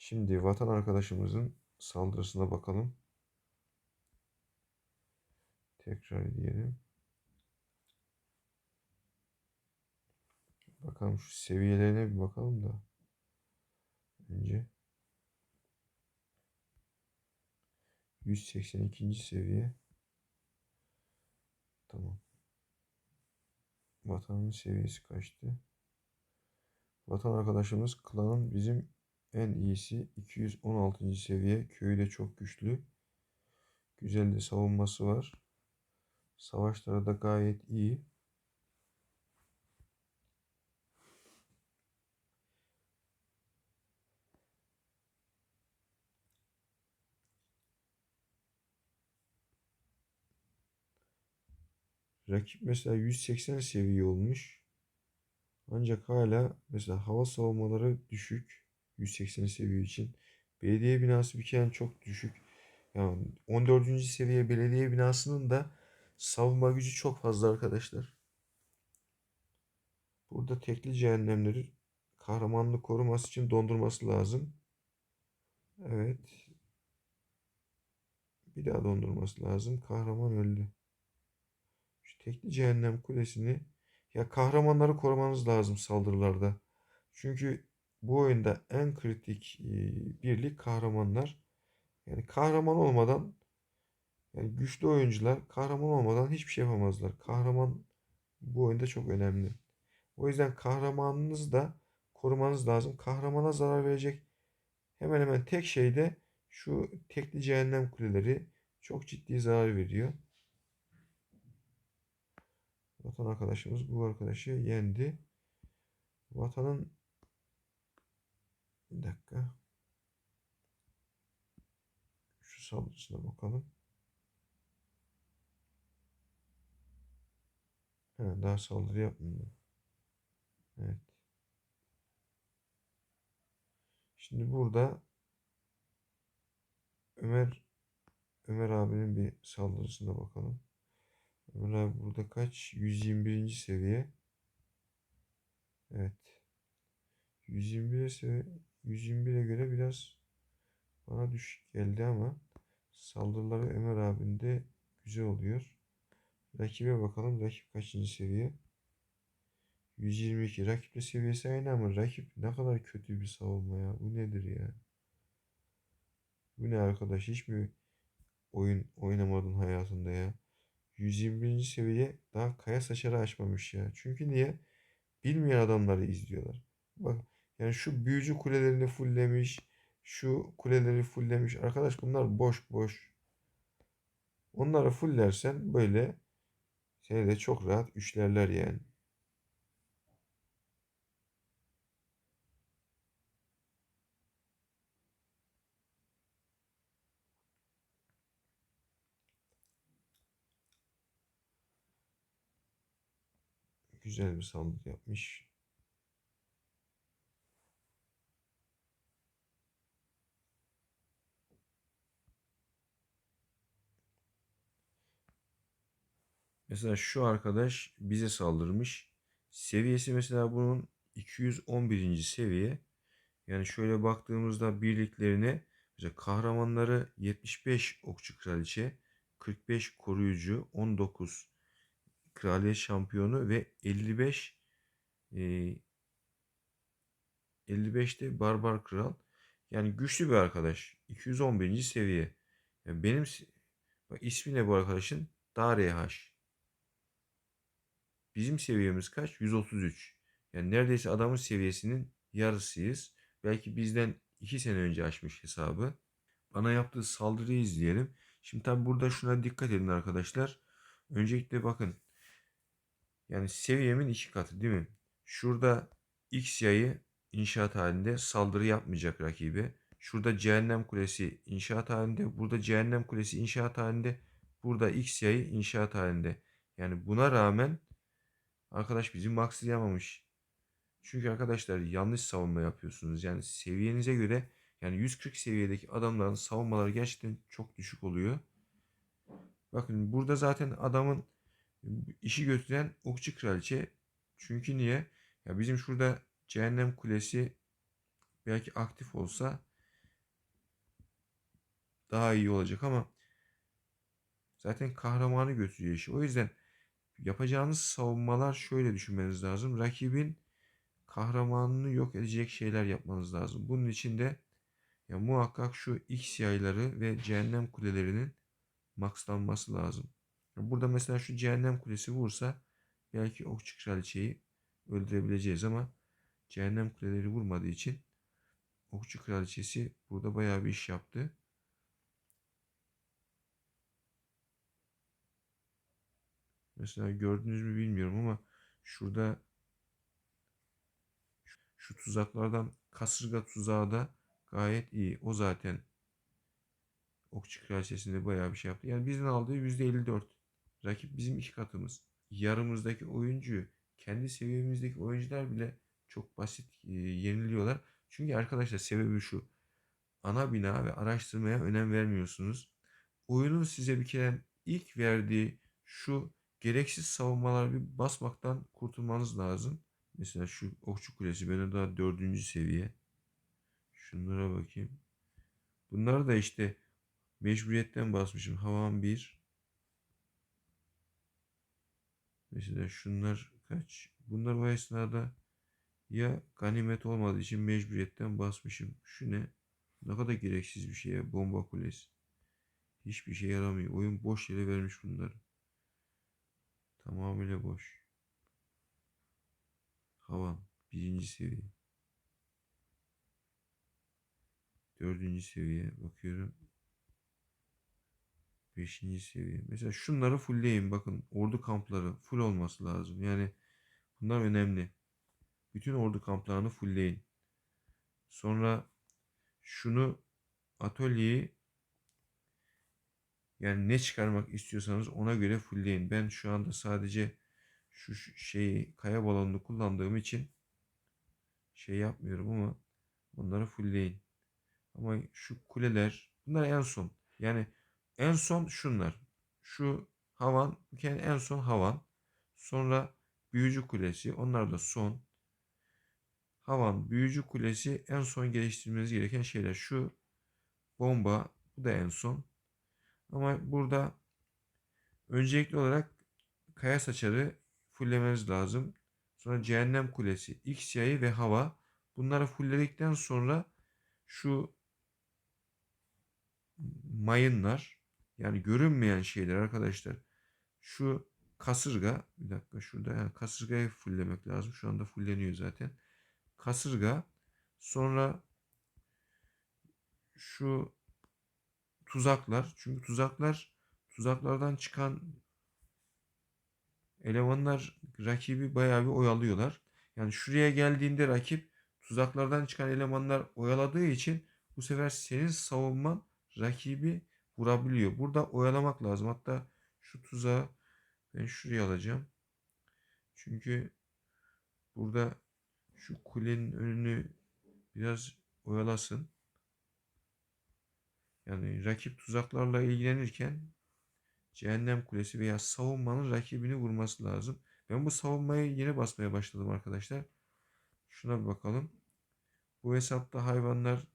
Şimdi vatan arkadaşımızın saldırısına bakalım. Tekrar diyelim. Bakalım şu seviyelerine bir bakalım da. Önce 182. seviye. Tamam. Vatanın seviyesi kaçtı? Vatan arkadaşımız klanın bizim en iyisi 216. seviye. Köyü de çok güçlü. Güzel de savunması var. Savaşları da gayet iyi. Rakip mesela 180 seviye olmuş. Ancak hala mesela hava savunmaları düşük. 180 seviye için. Belediye binası bir kere çok düşük. Yani 14. seviye belediye binasının da savunma gücü çok fazla arkadaşlar. Burada tekli cehennemleri kahramanlık koruması için dondurması lazım. Evet. Bir daha dondurması lazım. Kahraman öldü. Şu tekli cehennem kulesini ya kahramanları korumanız lazım saldırılarda. Çünkü bu oyunda en kritik birlik kahramanlar. Yani kahraman olmadan yani güçlü oyuncular kahraman olmadan hiçbir şey yapamazlar. Kahraman bu oyunda çok önemli. O yüzden kahramanınızı da korumanız lazım. Kahramana zarar verecek hemen hemen tek şey de şu tekli cehennem kuleleri çok ciddi zarar veriyor. Vatan arkadaşımız bu arkadaşı yendi. Vatanın bir dakika. Şu saldırısına bakalım. He, daha saldırı yapmıyor. Evet. Şimdi burada Ömer Ömer abinin bir saldırısına bakalım. Ömer abi burada kaç? 121. seviye. Evet. 121'e seviye 121'e göre biraz bana düşük geldi ama saldırıları Ömer abinde güzel oluyor. Rakibe bakalım. Rakip kaçıncı seviye? 122. Rakiple seviyesi aynı ama rakip ne kadar kötü bir savunma ya. Bu nedir ya? Bu ne arkadaş? Hiç mi oyun oynamadın hayatında ya? 121. seviye daha kaya saçarı açmamış ya. Çünkü niye? Bilmeyen adamları izliyorlar. Bak yani şu büyücü kulelerini fulllemiş. Şu kuleleri fulllemiş. Arkadaş bunlar boş boş. Onları fulllersen böyle seni de çok rahat üçlerler yani. Güzel bir saldırı yapmış. Mesela şu arkadaş bize saldırmış. Seviyesi mesela bunun 211. seviye. Yani şöyle baktığımızda birliklerine mesela kahramanları 75 okçu kraliçe, 45 koruyucu, 19 kraliyet şampiyonu ve 55 e, 55'te barbar kral. Yani güçlü bir arkadaş. 211. seviye. Yani benim bak ismi ne bu arkadaşın? Darehaş. Bizim seviyemiz kaç? 133. Yani neredeyse adamın seviyesinin yarısıyız. Belki bizden 2 sene önce açmış hesabı. Bana yaptığı saldırıyı izleyelim. Şimdi tabi burada şuna dikkat edin arkadaşlar. Öncelikle bakın. Yani seviyemin iki katı değil mi? Şurada X yayı inşaat halinde saldırı yapmayacak rakibe. Şurada cehennem kulesi inşaat halinde. Burada cehennem kulesi inşaat halinde. Burada X yayı inşaat halinde. Yani buna rağmen arkadaş bizi maxlayamamış. Çünkü arkadaşlar yanlış savunma yapıyorsunuz. Yani seviyenize göre yani 140 seviyedeki adamların savunmaları gerçekten çok düşük oluyor. Bakın burada zaten adamın işi götüren okçu kraliçe. Çünkü niye? Ya bizim şurada cehennem kulesi belki aktif olsa daha iyi olacak ama zaten kahramanı götürüyor işi. O yüzden yapacağınız savunmalar şöyle düşünmeniz lazım. Rakibin kahramanını yok edecek şeyler yapmanız lazım. Bunun için de ya muhakkak şu X yayları ve cehennem kulelerinin maxlanması lazım. Burada mesela şu cehennem kulesi vursa belki okçu kraliçeyi öldürebileceğiz ama cehennem kuleleri vurmadığı için okçu kraliçesi burada bayağı bir iş yaptı. Mesela gördünüz mü bilmiyorum ama şurada şu tuzaklardan kasırga tuzağı da gayet iyi. O zaten okçu kraliçesinde bayağı bir şey yaptı. Yani bizden aldığı %54. Rakip bizim iki katımız. Yarımızdaki oyuncu kendi seviyemizdeki oyuncular bile çok basit e, yeniliyorlar. Çünkü arkadaşlar sebebi şu. Ana bina ve araştırmaya önem vermiyorsunuz. Oyunun size bir kere ilk verdiği şu gereksiz savunmalar bir basmaktan kurtulmanız lazım. Mesela şu okçu kulesi benim daha dördüncü seviye. Şunlara bakayım. Bunlar da işte mecburiyetten basmışım. Havan 1. Mesela şunlar kaç? Bunlar o esnada ya ganimet olmadığı için mecburiyetten basmışım. Şu ne? Ne kadar gereksiz bir şey ya. Bomba kulesi. Hiçbir şey yaramıyor. Oyun boş yere vermiş bunları. Tamamıyla boş. Havan. Birinci seviye. Dördüncü seviye. Bakıyorum. Beşinci seviye. Mesela şunları fullleyin. Bakın ordu kampları full olması lazım. Yani bunlar önemli. Bütün ordu kamplarını fullleyin. Sonra şunu atölyeyi yani ne çıkarmak istiyorsanız ona göre fullleyin. Ben şu anda sadece şu şeyi kaya balonunu kullandığım için şey yapmıyorum ama onları fullleyin. Ama şu kuleler bunlar en son. Yani en son şunlar. Şu havan en son havan. Sonra büyücü kulesi. Onlar da son. Havan, büyücü kulesi en son geliştirmeniz gereken şeyler. Şu bomba bu da en son. Ama burada öncelikli olarak kaya saçarı fullemeniz lazım. Sonra cehennem kulesi, X yayı ve hava. Bunları fullledikten sonra şu mayınlar yani görünmeyen şeyler arkadaşlar. Şu kasırga bir dakika şurada yani kasırgayı fulllemek lazım. Şu anda fulleniyor zaten. Kasırga sonra şu tuzaklar. Çünkü tuzaklar tuzaklardan çıkan elemanlar rakibi bayağı bir oyalıyorlar. Yani şuraya geldiğinde rakip tuzaklardan çıkan elemanlar oyaladığı için bu sefer senin savunman rakibi vurabiliyor. Burada oyalamak lazım. Hatta şu tuzağı ben şuraya alacağım. Çünkü burada şu kulenin önünü biraz oyalasın. Yani rakip tuzaklarla ilgilenirken cehennem kulesi veya savunmanın rakibini vurması lazım. Ben bu savunmayı yeni basmaya başladım arkadaşlar. Şuna bir bakalım. Bu hesapta hayvanlar